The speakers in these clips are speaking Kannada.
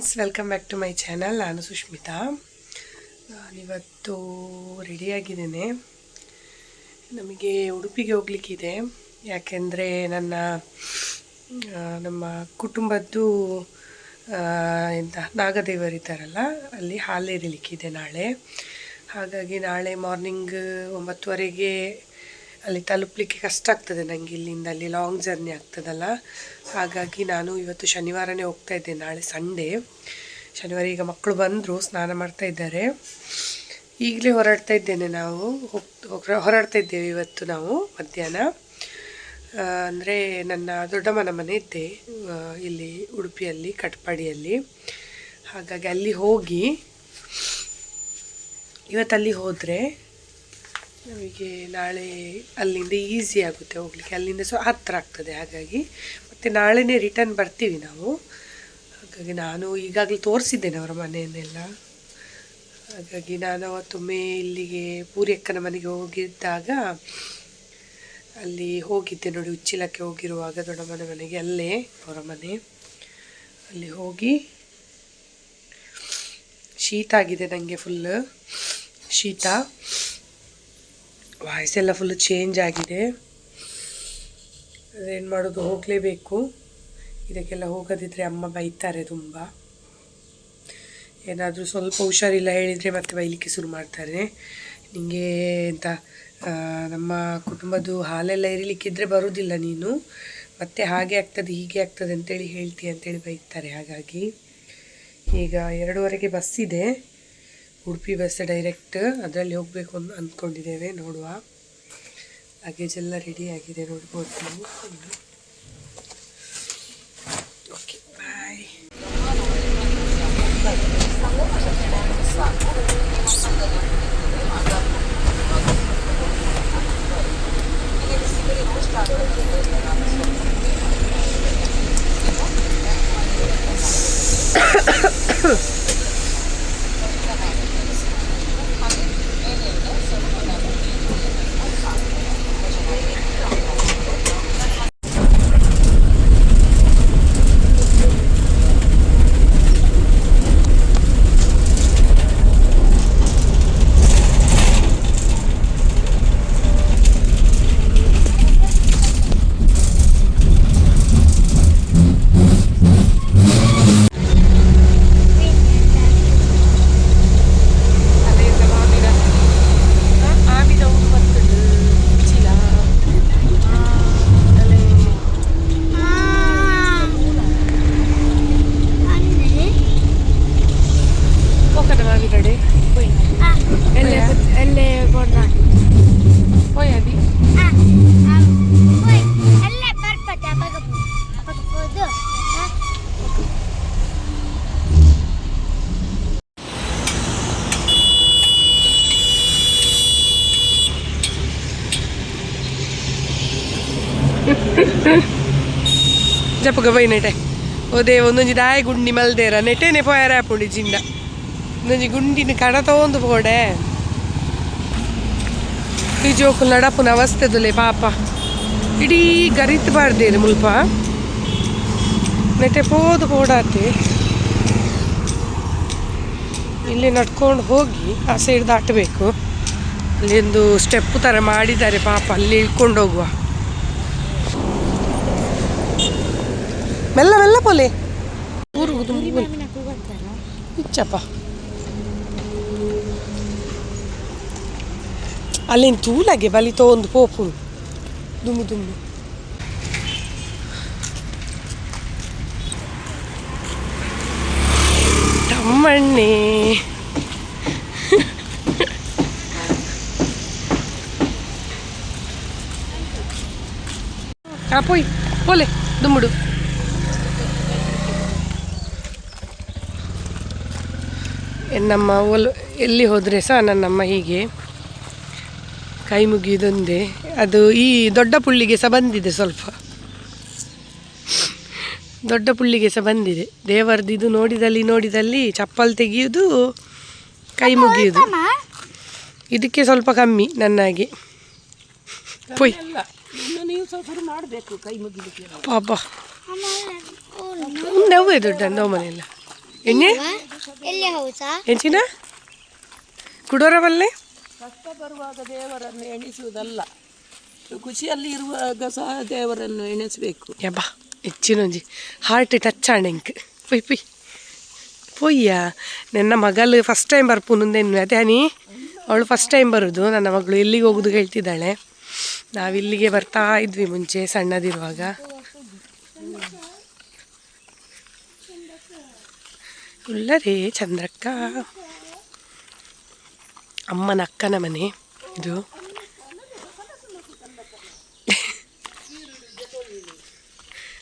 Friends welcome back to my channel ನಾನು ಸುಷ್ಮಿತಾ ನಾನಿವತ್ತು ರೆಡಿಯಾಗಿದ್ದೇನೆ ನಮಗೆ ಉಡುಪಿಗೆ ಹೋಗ್ಲಿಕ್ಕಿದೆ. ಯಾಕೆಂದರೆ ನನ್ನ ನಮ್ಮ ಕುಟುಂಬದ್ದು ಎಂತ ನಾಗದೇವರಿದ್ದಾರಲ್ಲ ಅಲ್ಲಿ ಹಾಲೇರಿಲಿಕ್ಕಿದೆ ನಾಳೆ. ಹಾಗಾಗಿ ನಾಳೆ ಮಾರ್ನಿಂಗ್ ಒಂಬತ್ತುವರೆಗೆ ಅಲ್ಲಿ ತಲುಪಲಿಕ್ಕೆ ಕಷ್ಟ ಆಗ್ತದೆ ನನಗೆ ಇಲ್ಲಿಂದ, ಅಲ್ಲಿ ಲಾಂಗ್ ಜರ್ನಿ ಆಗ್ತದಲ್ಲ. ಹಾಗಾಗಿ ನಾನು ಇವತ್ತು ಶನಿವಾರನೇ ಹೋಗ್ತಾ ಇದ್ದೆ. ನಾಳೆ ಸಂಡೇ ಶನಿವಾರ ಈಗ ಮಕ್ಕಳು ಬಂದರು, ಸ್ನಾನ ಮಾಡ್ತಾ ಇದ್ದಾರೆ. ಈಗಲೇ ಹೊರಡ್ತಾ ಇದ್ದೇನೆ ನಾವು. ಹೋಗ್ತಾ ಹೊರಡ್ತಾ ಇದ್ದೇವೆ ಇವತ್ತು ನಾವು ಮಧ್ಯಾಹ್ನ. ಅಂದರೆ ನನ್ನ ದೊಡ್ಡಮ್ಮನ ಮನೆ ಇದ್ದೆ ಇಲ್ಲಿ ಉಡುಪಿಯಲ್ಲಿ, ಕಟ್ಪಾಡಿಯಲ್ಲಿ. ಹಾಗಾಗಿ ಅಲ್ಲಿ ಹೋಗಿ, ಇವತ್ತಲ್ಲಿ ಹೋದರೆ ನಮಗೆ ನಾಳೆ ಅಲ್ಲಿಂದ ಈಸಿ ಆಗುತ್ತೆ ಹೋಗ್ಲಿಕ್ಕೆ. ಅಲ್ಲಿಂದ ಸೊ ಹತ್ತಿರ ಆಗ್ತದೆ, ಹಾಗಾಗಿ. ಮತ್ತು ನಾಳೆನೇ ರಿಟರ್ನ್ ಬರ್ತೀವಿ ನಾವು. ಹಾಗಾಗಿ ನಾನು ಈಗಾಗಲೇ ತೋರಿಸಿದ್ದೇನೆ ಅವರ ಮನೆಯನ್ನೆಲ್ಲ. ಹಾಗಾಗಿ ನಾನು ಅವತ್ತೊಮ್ಮೆ ಇಲ್ಲಿಗೆ ಪೂರಿ ಅಕ್ಕನ ಮನೆಗೆ ಹೋಗಿದ್ದಾಗ, ಅಲ್ಲಿ ಹೋಗಿದ್ದೆ ನೋಡಿ, ಉಚ್ಚಿಲಕ್ಕೆ ಹೋಗಿರುವಾಗ ದೊಡ್ಡಮ್ಮನ ಮನೆಗೆ, ಅಲ್ಲೇ ಅವರ ಮನೆ. ಅಲ್ಲಿ ಹೋಗಿ ಶೀತ ಆಗಿದೆ ನನಗೆ ಫುಲ್ ಶೀತ. ವಾಯ್ಸ್ ಎಲ್ಲ ಫುಲ್ ಚೇಂಜ್ ಆಗಿದೆ. ಅದೇನು ಮಾಡೋದು, ಹೋಗಲೇಬೇಕು. ಇದಕ್ಕೆಲ್ಲ ಹೋಗದಿದ್ದರೆ ಅಮ್ಮ ಬೈತಾರೆ ತುಂಬ. ಏನಾದರೂ ಸ್ವಲ್ಪ ಹುಷಾರಿಲ್ಲ ಹೇಳಿದರೆ ಮತ್ತೆ ಬೈಲಿಕ್ಕೆ ಶುರು ಮಾಡ್ತಾರೆ. ನಿಮಗೆ ಎಂತ ನಮ್ಮ ಕುಟುಂಬದ್ದು ಹಾಲೆಲ್ಲ ಇರಲಿಕ್ಕಿದ್ರೆ ಬರೋದಿಲ್ಲ ನೀನು. ಮತ್ತೆ ಹಾಗೆ ಆಗ್ತದೆ, ಹೀಗೆ ಆಗ್ತದೆ ಅಂತೇಳಿ ಹೇಳ್ತೀಯ ಅಂತೇಳಿ ಬೈತಾರೆ ಹಾಗಾಗಿ. ಈಗ ಎರಡೂವರೆಗೆ ಬಸ್ ಇದೆ. ಉಡುಪಿ ಬಸ್ ಡೈರೆಕ್ಟ್ ಅದರಲ್ಲಿ ಹೋಗಬೇಕು ಅಂತ ಅಂದ್ಕೊಂಡಿದ್ದೇವೆ, ನೋಡುವ. ಲಗೇಜ್ ಎಲ್ಲ ರೆಡಿ ಆಗಿದೆ, ನೋಡ್ಬೋದು ನೀವು. ಓಕೆ ಬಾಯ್ ಆಮಿದ ಉಪ್ಪತ್ತುಡು ಚೀಲ ಅಲ್ಲೇ ಹೋಗದ ಮಾವಿನಡೆ ಹೋಯ್ ಅದಿ ಜಪ್ಪಗ ಬೈ ನೆಟೆ ಓದೇ ಒಂದೊಂಜಿ ದಾಯ ಗುಂಡಿ ಮಲ್ದೇರ ನೆಟೆನೆ ಪೊಯರ ಪುಂಡಿ ಜಿಂಡ ಒಂದೊಂಜಿ ಗುಂಡಿನ ಕಣ ತಗೊಂಡು ಪೋಡೆ ಈ ಜೋಕು ನಡಪುನ ಅವಸ್ಥೆದಲೆ ಪಾಪ ಇಡೀ ಗರಿತ್ ಬಾರ್ದೇರು ಮುಲ್ಪ ನೆಟೆ ಪೋದು ಪೋಡಾತೆ ಇಲ್ಲಿ ನಡ್ಕೊಂಡು ಹೋಗಿ ಆ ಸೈಡ್ ದಾಟಬೇಕು ಅಲ್ಲಿ ಒಂದು ಸ್ಟೆಪ್ ಥರ ಮಾಡಿದ್ದಾರೆ ಪಾಪ ಅಲ್ಲಿ ಇಳ್ಕೊಂಡು ಹೋಗುವ ಮೆಲ್ಲ ಮೆಲ್ಲ ಪೋಲೆ ಊರು ಇಚ್ಚಪ್ಪ ಅಲ್ಲಿನ ತೂಲಾಗೆ ಬಲಿತೋ ಒಂದು ಪೋಪು ದುಮ್ಮು ದುಮ್ಮು ತಮ್ಮಣ್ಣೆ ಆ ಪೋಯ್ ಪೋಲೆ ದುಮ್ಮುಡು ನಮ್ಮ ಒಲ್ ಎಲ್ಲಿ ಹೋದರೆ ಸಹ ನನ್ನಮ್ಮ ಹೀಗೆ ಕೈ ಮುಗಿಯುವುದೊಂದೇ ಅದು ಈ ದೊಡ್ಡ ಪುಳ್ಳಿಗೆ ಸಹ ಬಂದಿದೆ ಸ್ವಲ್ಪ. ದೊಡ್ಡ ಪುಳ್ಳಿಗೆ ಸಹ ಬಂದಿದೆ. ದೇವರದ್ದು ಇದು ನೋಡಿದಲ್ಲಿ ನೋಡಿದಲ್ಲಿ ಚಪ್ಪಲ್ ತೆಗೆಯುವುದು ಕೈ ಮುಗಿಯುವುದು ಇದಕ್ಕೆ ಸ್ವಲ್ಪ ಕಮ್ಮಿ ನನ್ನಾಗೆ. ಪೊಯ್. ನೀವು ಪಾಪ ನವ್ವೇ ದೊಡ್ಡ ಮನೆಯಲ್ಲ. ಎಣ್ಣೆ? ಎಂಚಿನ ಕುಡೋರವಲ್ಲೇ ಕಷ್ಟ ಬರುವಾಗ ದೇವರನ್ನು ಎಣಿಸುವುದಲ್ಲ. ಖುಷಿಯಲ್ಲಿ ಇರುವಾಗ ಸಹ ದೇವರನ್ನು ಎಣಿಸಬೇಕು. ಯಬ್ಬ ಹೆಚ್ಚಿನೊಂಜಿ ಹಾರ್ಟ್ ಟಚ್ ಆಣೆಂಕ್ ಪೊಯ್ ಪೊಯ್. ಪೊಯ್ಯ? ನನ್ನ ಮಗಳು ಫಸ್ಟ್ ಟೈಮ್ ಬರ್ಪುನಂದೇನು ಅದೇ ಹನಿ ಅವಳು ಫಸ್ಟ್ ಟೈಮ್ ಬರೋದು. ನನ್ನ ಮಗಳು ಎಲ್ಲಿಗೆ ಹೋಗುದು ಹೇಳ್ತಿದ್ದಾಳೆ. ನಾವಿಲ್ಲಿಗೆ ಬರ್ತಾ ಇದ್ವಿ ಮುಂಚೆ ಸಣ್ಣದಿರುವಾಗ. ಉಳ್ಳರೇ ಚಂದ್ರಕ್ಕ ಅಮ್ಮನ ಅಕ್ಕನ ಮನೆ ಇದು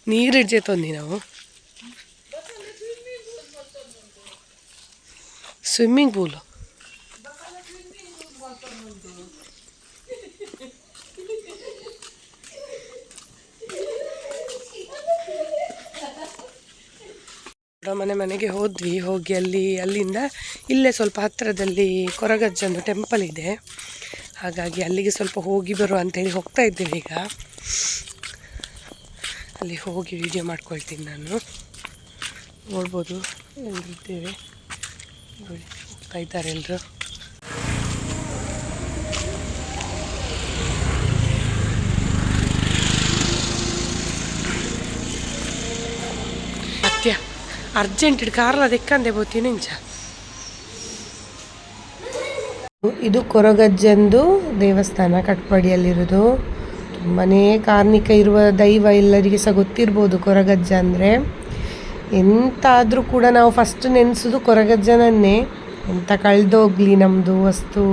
ನೀರು ಹಿಡ್ಜೆ ತಂದಿ ನಾವು ಸ್ವಿಮ್ಮಿಂಗ್ ಪೂಲು ಮನೆ ಮನೆಗೆ ಹೋದ್ವಿ, ಹೋಗಿ ಅಲ್ಲಿ, ಅಲ್ಲಿಂದ ಇಲ್ಲೇ ಸ್ವಲ್ಪ ಹತ್ತಿರದಲ್ಲಿ ಕೊರಗಜ್ಜಂದು ಟೆಂಪಲ್ ಇದೆ. ಹಾಗಾಗಿ ಅಲ್ಲಿಗೆ ಸ್ವಲ್ಪ ಹೋಗಿ ಬರುವ ಅಂತೇಳಿ ಹೋಗ್ತಾ ಇದ್ದೇವೆ ಈಗ. ಅಲ್ಲಿ ಹೋಗಿ ವಿಡಿಯೋ ಮಾಡ್ಕೊಳ್ತೀನಿ ನಾನು. ನೋಡ್ಬೋದು ಎಲ್ಲಿದ್ದೇವೆ ಹೋಗ್ತಾ ಇದ್ದಾರೆ ಎಲ್ಲರು ಅತ್ಯ ಅರ್ಜೆಂಟ್ ಕಾರ್ಲ ಅದಕ್ಕಂದೆ ಬೋತೀನಿ ಇಂಚ. ಇದು ಕೊರಗಜ್ಜಂದು ದೇವಸ್ಥಾನ ಕಟ್ಪಾಡಿಯಲ್ಲಿರೋದು. ತುಂಬನೇ ಕಾರ್ಮಿಕ ಇರುವ ದೈವ ಎಲ್ಲರಿಗೆ ಸಹ ಗೊತ್ತಿರ್ಬೋದು ಕೊರಗಜ್ಜ ಅಂದರೆ. ಎಂತಾದರೂ ಕೂಡ ನಾವು ಫಸ್ಟ್ ನೆನೆಸೋದು ಕೊರಗಜ್ಜನನ್ನೇ. ಎಂಥ ಕಳೆದೋಗ್ಲಿ ನಮ್ಮದು ವಸ್ತು.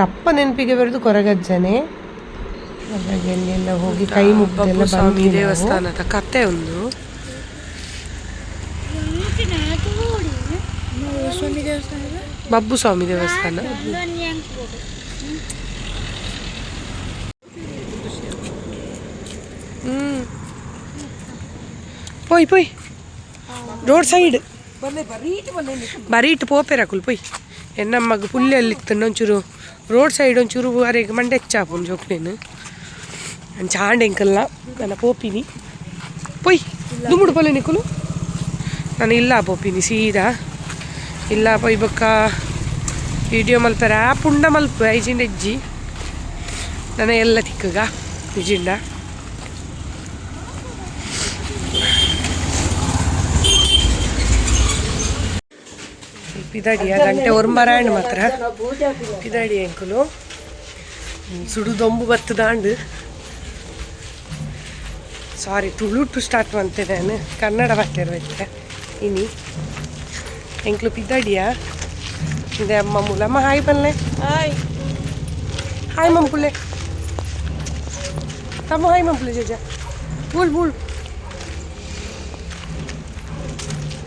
ರಪ್ಪ ನೆನಪಿಗೆ ಬರೋದು ಕೊರಗಜ್ಜನೇ. ಹಾಗಾಗಿ ಎಲ್ಲ ಹೋಗಿ ಕೈ ಮುಗ್ದೆಲ್ಲ. ದೇವಸ್ಥಾನದ ಕತೆ ಒಂದು ಸ್ವಾಮಿ ದೇವಸ್ಥಾನದ ಬಬ್ಬು ಸ್ವಾಮಿ ದೇವಸ್ಥಾನ. ಹ್ಮ್. ಪೋಯ್ ಪೋಯ್. Road side. ಬರೀಟ್ ಪೋಪೆರಕುಲ್ ಪೋಯ್. ಎನ್ನಮ್ಮಗ ಪುಲ್ಯಲ್ಲಿ ಇತ್ತು ಒಂಚೂರು ರೋಡ್ ಸೈಡ್ ಒಂಚೂರು ಅರೆಗೆ ಮಂಡೆ ಚಾಪುನ್ ಜೋಕ್ನೇನು ನಾನು. ಚಾಂಡೆಂಕಲ್ಲ ನನ್ನ ಪೋಪಿನಿ. ಪೊಯ್, ದುಮ್ಮುಡು ಪೊಲೆ ನಿಕುಲು ನಾನು ಇಲ್ಲ ಪೋಪಿನಿ, ಸೀದಾ. ಇಲ್ಲ ಬೈ ಬೊಕ್ಕ ವಿಡಿಯೋ ಮಲ್ಪರ ಪುಂಡ ಮಲ್ಪ ಐಜಿಂಡ ಇಜ್ಜಿ ನನ್ನ ಎಲ್ಲ ತಿಕ್ಕಗ ಇಜಿಂಡ ಪಿದಾಡಿಯ ಗಂಟೆ ಒರ್ಮರಾಯಣ ಮಾತ್ರ. ಪಿದಾಡಿ ಅಂಕುಲು. ಸುಡುದೊಂಬು ಬತ್ತದಾಂಡು ಸಾರಿ ತುಳುಟು ಸ್ಟಾರ್ಟ್ ಮಾಡ್ತೇನೆ ನಾನು. ಕನ್ನಡ ಮಾತಾಡ್ಬೇಕು ಇನಿ. ಎಂಕ್ಲು ಪಿದಾಡಿಯಾ ಇದೆ ಅಮ್ಮ ಮೂಲಮ್ಮ ಹಾಯ್ ಬಲ್ಲೆ ಹಾಯ್ ಹಾಯ್ ಮಮ್ಮುಲೆ ತಮ್ಮ ಹಾಯ್ ಮಮ್ಮುಲೆ ಜಜ ಬೂಳ್ ಬೂಳ್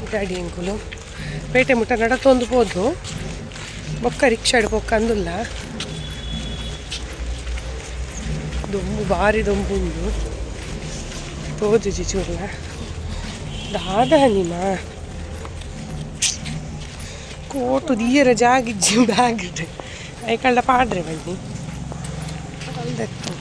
ಪಿದಾಡಿ ಎಂಕುಲು ಪೇಟೆ ಮುಟ್ಟ ನಡತೊಂದು ಹೋದು ಬೊಕ್ಕ ರಿಕ್ಷಾಡ್ ಬೊಕ್ಕ ಅಂದುಲ್ಲ ದೊಂಬು ಭಾರಿ ದೊಂಬು ಉಂಡು ಹೋದು ಜಿಚೂರ್ಲ ದಾದ ಹನಿಮ ಕೋಟು ದಿಯರ ಜಾಗಿಜ್ಜಿ ಬ್ಯಾಗ್ ಐಕಳ್ಳ ಪಾಡ್ರೆ ಬನ್ನಿ ಅಂದತ್ತು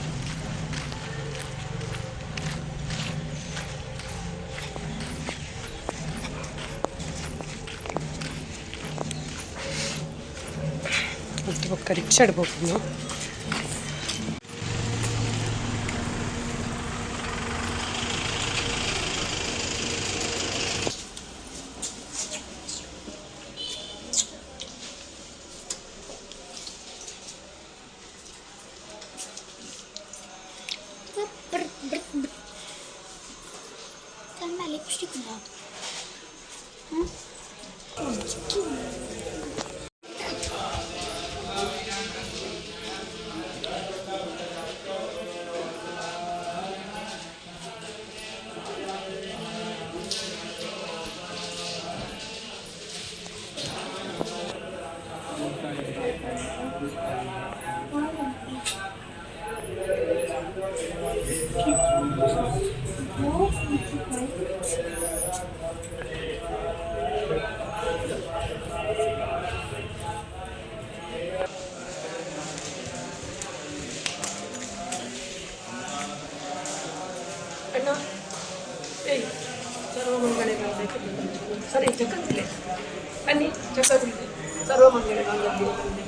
ಒಟ್ಟು ಪಕ್ಕ ರಿಕ್ಷಾಡ್ ಹೋಗ್ತೀನಿ सर्व मंगळे सर्व Mangle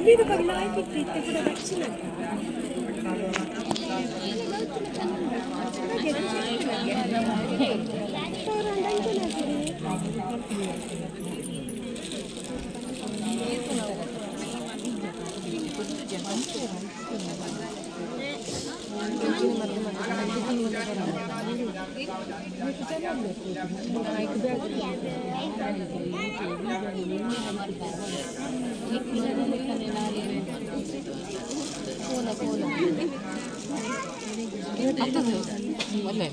Dito pag nakikita ko na vaccine. あったのよ。അല്ലേ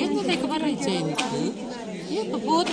എന്നത്തേക്ക് പറയിച്ച എനിക്ക് പോത്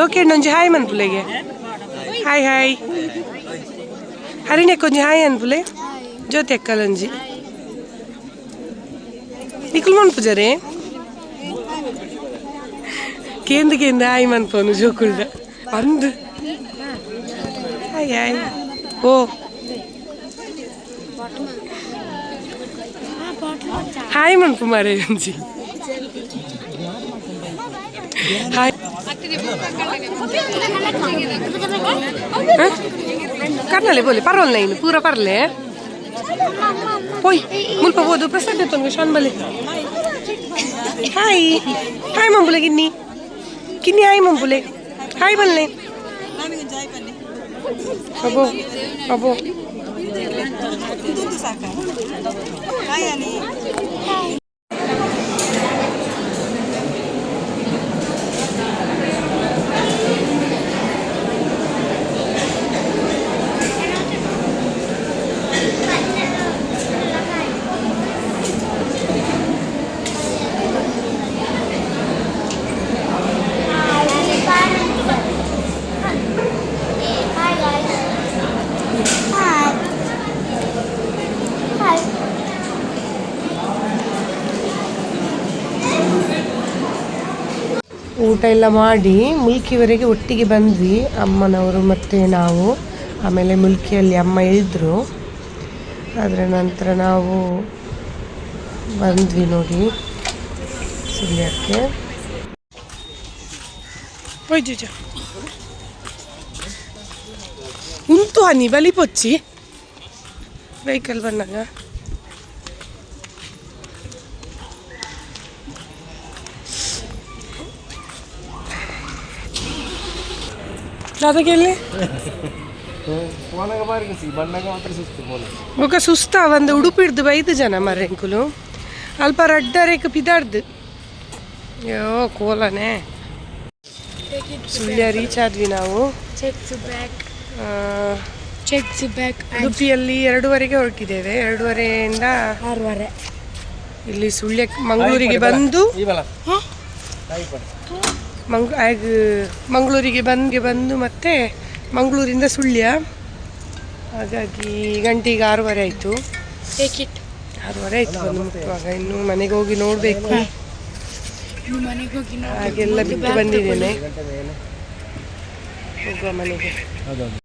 लोकेट नंजे हाय मन बुले गया हाय हाय हरी ने कुंजे हाय अन बुले जो तेक कल नंजी इकुल मन पुजरे केंद केंद हाय मन पोनु जो कुल द अंद हाय हाय ओ हाय मन पुमारे नंजी ಕರ್ನಲೆ ಬೋಲೆ ಪರವಲ್ಲ ಇನ್ನು ಪೂರ ಪರ್ಲೆ ಪೋಯ್ ಮುಲ್ಪ ಹೋದು ಪ್ರಸಾದ ತೊಂದು ಶಾನ್ ಬಲೆ ಹಾಯ್ ಹಾಯ್ ಮಂಬುಲೆ ಗಿನ್ನಿ ಗಿನ್ನಿ ಹಾಯ್ ಮಂಬುಲೆ ಹಾಯ್ ಬಲ್ಲೆ ಅಬೋ ಅಬೋ Hi ಊಟ ಎಲ್ಲ ಮಾಡಿ ಮುಲ್ಕಿವರೆಗೆ ಒಟ್ಟಿಗೆ ಬಂದ್ವಿ, ಅಮ್ಮನವರು ಮತ್ತು ನಾವು. ಆಮೇಲೆ ಮುಲ್ಕಿಯಲ್ಲಿ ಅಮ್ಮ ಇಳಿದ್ರು. ಅದರ ನಂತರ ನಾವು ಬಂದ್ವಿ ನೋಡಿ ಸುಳ್ಯಕ್ಕೆ. ಉಂಟು ಹನಿ, ಬಲಿ ಪೊಚ್ಚಿ. ವೆಹಿಕಲ್ ಬಂದಾಗ. ಅದಕ್ಕೆಲ್ಲಿ ಬೊಕ ಸುಸ್ತ ಒಂದು ಉಡುಪಿಡ್ದು ಬೈದು ಜನ ಮರೆಂಕುಲು. ಅಲ್ಪ ರಡ್ಡರೇಕ ಪಿದಾಡ್ದು. ಯೋ ಕೋಲನೆ. ಸುಳ್ಯ ರೀಚ್ ಆದ್ವಿ ನಾವು. Check the back. ಆ, Check the back. ಉಡುಪಿಯಲ್ಲಿ ಎರಡೂವರೆಗೆ ಹೊರಟಿದ್ದೇವೆ. ಎರಡೂವರೆಯಿಂದ ಆರೂವರೆ. ಇಲ್ಲಿ ಸುಳ್ಯ ಮಂಗಳೂರಿಗೆ ಬಂದು ಮಂಗ್ ಮಂಗಳೂರಿಗೆ ಬಂದು ಬಂದು ಮತ್ತೆ ಮಂಗಳೂರಿಂದ ಸುಳ್ಯ. ಹಾಗಾಗಿ ಗಂಟೆಗೆ ಆರೂವರೆ ಆಯಿತು. ಆರೂವರೆ ಆಯಿತು ಬಂದು ಮುಟ್ಟುವಾಗ. ಇನ್ನು ಮನೆಗೆ ಹೋಗಿ ನೋಡಬೇಕು. ಹಾಗೆಲ್ಲ ಬಿಟ್ಟು ಬಂದಿದ್ದೇನೆ. ಹೋಗುವ ಮನೆಗೆ.